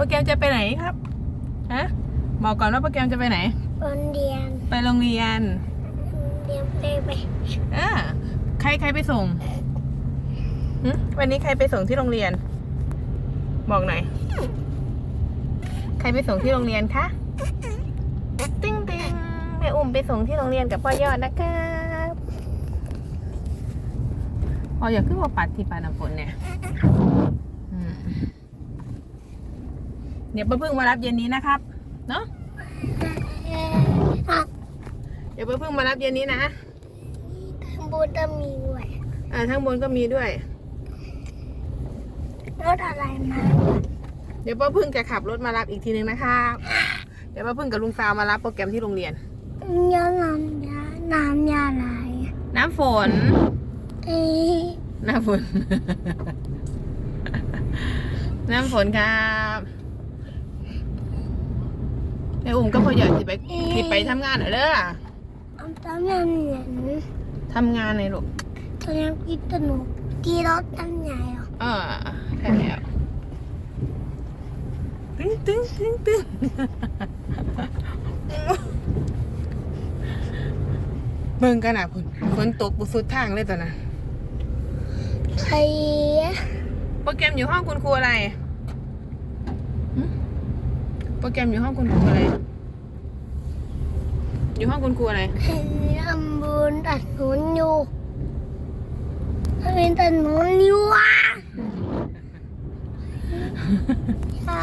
โปรแกรมจะไปไหนครับฮะบอกก่อนว่าโปรแกรมจะไปไหนโรงเรียนไปโรงเรียนเรียนไปไปอ่าใครใครไปส่งหึวันนี้ใครไปส่งที่โรงเรียน บอกหน่อยใครไปส่งที่โรงเรียนคะติ้งติ้งแม่อุ้มไปส่งที่โรงเรียนกับพ่อยอดนะครับพออย่าขึ้นมาปัดที่ปาน้ำฝนเนี่ย อืม เดี๋ยวป้าพึ่งมารับเย็นนี้นะครับ เนาะอะเดี๋ยวป้าพึ่งมารับเย็นนี้นะทางบนจะมีด้วยอ่าทั้างบนก็มีด้วยรถอะไรมาเดี๋ยวป้าพึ่งจะขับรถมารับอีกทีนึงนะครับเดี๋ยวป้าพึ่งกับลุงซาวมารับโปรแกรมที่โรงเรียนยาน้ำยาน้ำยาอะไรน้ำฝนเอ๊ะน้ำฝน น้ำฝนครับแม่ อุ้มก็พออยากสิไปสิไปทำงานเหรอเด้อเอาตอนนั้นเหมือนทำงานในลูกตอนนั้นกินสนุกกีรถตั้งใหญ่หรอเออใช่แล้วตึ้งตึ้งตึ้งตึ้งเบิ่งกันอะฝนฝนตกบุสุดทางเลยตอนนั้นใครโปรแกรมอยู่ห้องคุณครูอะไรหึ โปรแกรมอยู่ห้องคุณครูอะไร อยู่ห้องคุณครูอะไรให้ทำบุญตัดหนุนอยู่ทำเป็นตัดหนุนอยู่อะใช่